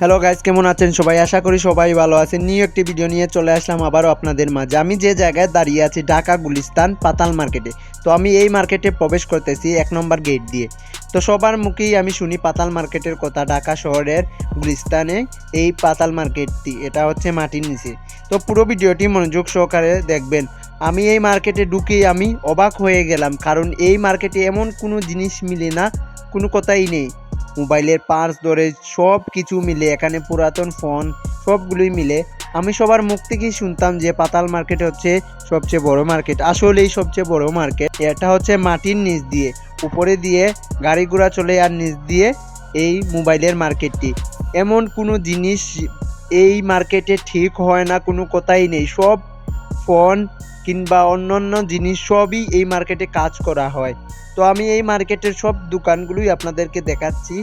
Hello guys কেমন আছেন সবাই? আশা করি সবাই ভালো আছেন। নিউ একটি ভিডিও নিয়ে চলে আসলাম আবারও আপনাদের মাঝে। আমি যে জায়গায় দাঁড়িয়ে আছি, ঢাকা গুলিস্তান পাতাল মার্কেটে। তো আমি এই মার্কেটে প্রবেশ করতেছি এক নম্বর গেট দিয়ে। তো সবার মুখেই আমি শুনি পাতাল মার্কেটের কথা, ঢাকা শহরের গুলিস্তানে এই পাতাল মার্কেটটি, এটা হচ্ছে মাটির নিচে। তো পুরো ভিডিওটি মনোযোগ সহকারে দেখবেন। আমি এই মার্কেটে ঢুকেই আমি অবাক হয়ে গেলাম, কারণ এই মার্কেটে এমন কোনো জিনিস মিলে না, কোনো কথাই নেই। মোবাইলের পার্স ধরে সব কিছু মিলে, এখানে পুরাতন ফোন সবগুলোই মিলে, আমি সবার মুখ থেকেই শুনতাম যে পাতাল মার্কেট হচ্ছে সবচেয়ে বড় মার্কেট আসলেই সবচেয়ে বড় মার্কেট এটা হচ্ছে মাটির নিচ দিয়ে, উপরে দিয়ে গাড়ি ঘোড়া চলে আর নিচ দিয়ে এই মোবাইলের মার্কেটটি এমন কোনো জিনিস এই মার্কেটে ঠিক হয় না, কোনো কথাই নেই। সব ফোন কিংবা অন্যান্য জিনিস সবই এই মার্কেটে কাজ করা হয়। তো আমি এই মার্কেটের সব দোকানগুলোই আপনাদেরকে দেখাচ্ছি।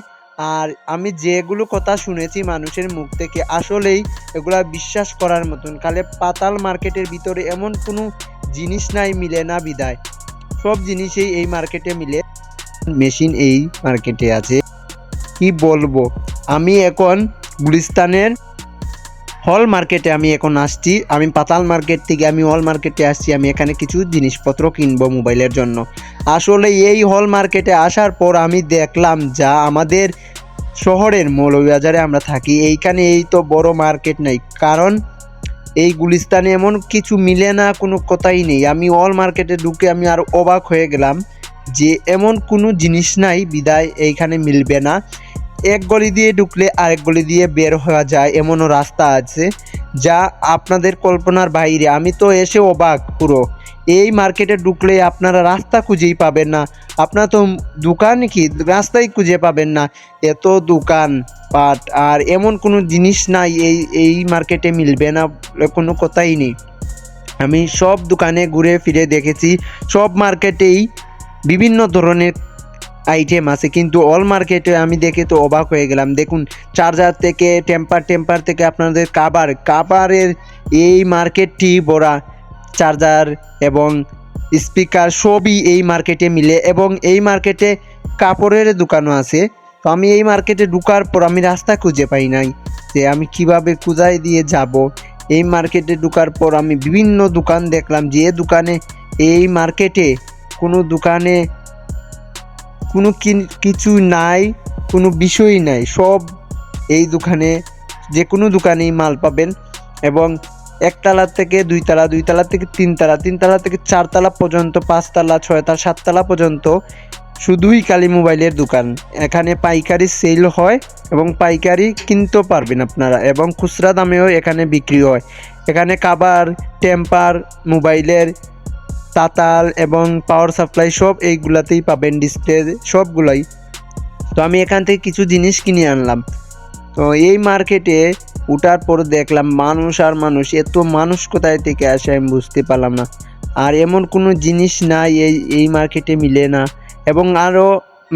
আর আমি যেগুলো কথা শুনেছি মানুষের মুখ থেকে, আসলেই এগুলা বিশ্বাস করার মতন। কালে পাতাল মার্কেটের ভিতরে এমন কোনো জিনিস নাই, মিলে না বিদায়। সব জিনিসেই এই মার্কেটে মিলে। মেশিন এই মার্কেটে আছে। কি বলব? আমি এখন গুলিস্তানের হল মার্কেটে আমি এখন আসছি। আমি পাতাল মার্কেট থেকে আমি হল মার্কেটে আসছি। আমি এখানে কিছু জিনিসপত্র কিনবো মোবাইলের জন্য। আসলে এই হল মার্কেটে আসার পর আমি দেখলাম যা আমাদের শহরের মৌলভীবাজারে আমরা থাকি। এইখানে এই তো বড় মার্কেট নেই। কারণ এই গুলিস্তানে এমন কিছু মিলে না, কোনো কথাই নেই। আমি অল মার্কেটে ঢুকে আমি আর অবাক হয়ে গেলাম যে এমন কোনো জিনিস নাই, বিদায় এইখানে মিলবে না। এক গলি দিয়ে ঢুকলে আরেক গলি দিয়ে বের হওয়া যায় এমনও রাস্তা আছে যা আপনাদের কল্পনার বাইরে। আমি তো এসে অবাক পুরো। এই মার্কেটে ঢুকলে আপনারা রাস্তা খুঁজেই পাবেন না। আপনার তো দোকান কি? রাস্তাই খুঁজে পাবেন না। এত দোকান পাট, আর এমন কোনো জিনিস নাই এই এই মার্কেটে মিলবে না কোনো কথাই নেই। আমি সব দোকানে ঘুরে ফিরে দেখেছি। সব মার্কেটেই বিভিন্ন ধরনের আইটেম আছে, কিন্তু অল মার্কেটে আমি দেখে তো অবাক হয়ে গেলাম। দেখুন চার্জার থেকে টেম্পার টেম্পার থেকে আপনাদের কাবার কাবারের এই মার্কেটটি বড়া চার্জার এবং স্পিকার সবই এই মার্কেটে মিলে এবং এই মার্কেটে কাপড়ের দোকানও আছে। তো আমি এই মার্কেটে ঢুকার পর আমি রাস্তা খুঁজে পাই নাই যে আমি কীভাবে কোথায় দিয়ে যাব। এই মার্কেটে ঢুকার পর আমি বিভিন্ন দোকান দেখলাম যে দোকানে এই মার্কেটে কোনো দোকানে কোনো কিছু নাই, কোনো বিষয়ই নাই। সব এই দোকানে যে কোনো দোকানেই মাল পাবেন এবং একতলা থেকে দুইতলা দুইতলা থেকে তিনতলা তিনতলা থেকে চারতলা পর্যন্ত, পাঁচতলা, ছয়তলা, সাততলা পর্যন্ত শুধুই কালী মোবাইলের দোকান। এখানে পাইকারি সেল হয় এবং পাইকারি কিনতেও পারবেন আপনারা এবং খুচরা দামেও এখানে বিক্রি হয়। এখানে কাবার, টেম্পার, মোবাইলের তাতাল এবং পাওয়ার সাপ্লাই সব এইগুলাতেই পাবেন ডিসপ্লে সবগুলাই। তো আমি এখান থেকে কিছু জিনিস কিনে আনলাম। তো এই মার্কেটে উঠার পর দেখলাম মানুষ আর মানুষ, এত মানুষ কোথায় থেকে আসে আমি বুঝতে পারলাম না। আর এমন কোনো জিনিস নাই এই এই মার্কেটে মিলে না। এবং আরও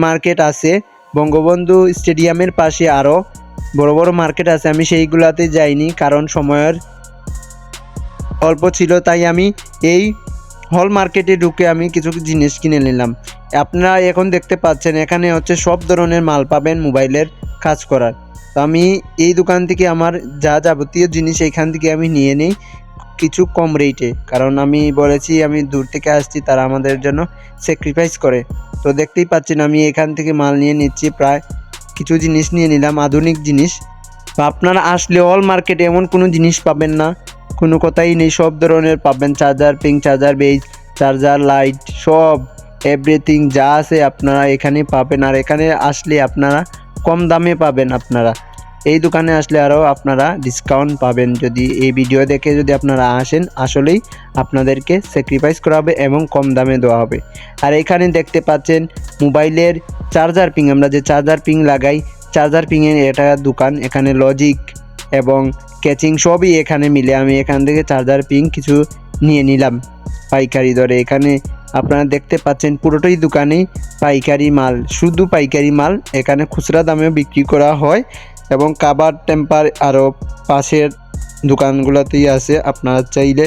মার্কেট আছে, বঙ্গবন্ধু স্টেডিয়ামের পাশে আরও বড় বড় মার্কেট আছে। আমি সেইগুলাতে যাইনি, কারণ সময়ের অল্প ছিল, তাই আমি এই হল মার্কেটে ঢুকে আমি কিছু জিনিস কিনে নিলাম। আপনারা এখন দেখতে পাচ্ছেন, এখানে হচ্ছে সব ধরনের মাল পাবেন মোবাইলের কাজ করার। তো আমি এই দোকান থেকে আমার যা যাবতীয় জিনিস এইখান থেকে আমি নিয়ে নিই কিছু কম রেটে কারণ আমি বলেছি, আমি দূর থেকে আসছি, তারা আমাদের জন্য স্যাক্রিফাইস করে। তো দেখতেই পাচ্ছেন, আমি এখান থেকে মাল নিয়ে নিচ্ছি, প্রায় কিছু জিনিস নিয়ে নিলাম, আধুনিক জিনিস। তো আপনারা আসলে অল মার্কেটে এমন কোনো জিনিস পাবেন না। কোনো কথাই নেই, সব ধরনের পাবেন charger pin charger base charger light সব এভরিথিং যা আছে আপনারা এখানে পাবেন। আর এখানে আসলে আপনারা কম দামে পাবেন আপনারা। এই দোকানে আসলে আরও আপনারা ডিসকাউন্ট পাবেন। যদি এই ভিডিও দেখে যদি আপনারা আসেন, আসলেই আপনাদেরকে স্যাক্রিফাইস করা হবে এবং কম দামে দেওয়া হবে। আর এখানে দেখতে পাচ্ছেন মোবাইলের চার্জার পিং আমরা যে চার্জার পিং লাগাই চার্জার পিংয়ের এটা দোকান, এখানে লজিক এবং ক্যাচিং সবই এখানে মিলে আমি এখান থেকে চার্জার পিং কিছু নিয়ে নিলাম পাইকারি দরে। এখানে আপনারা দেখতে পাচ্ছেন পুরোটাই দোকানেই পাইকারি মাল, শুধু পাইকারি মাল, এখানে খুচরা দামেও বিক্রি করা হয় এবং কাবার, টেম্পার আরও পাশের দোকানগুলোতেই আছে, আপনারা চাইলে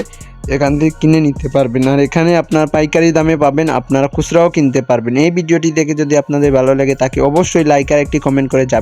এখান থেকে কিনে নিতে পারবেন। আর এখানে আপনার পাইকারি দামে পাবেন, আপনারা খুচরাও কিনতে পারবেন। এই ভিডিওটি দেখে যদি আপনাদের ভালো লাগে তাকে অবশ্যই লাইক আর একটি কমেন্ট করে যাবেন।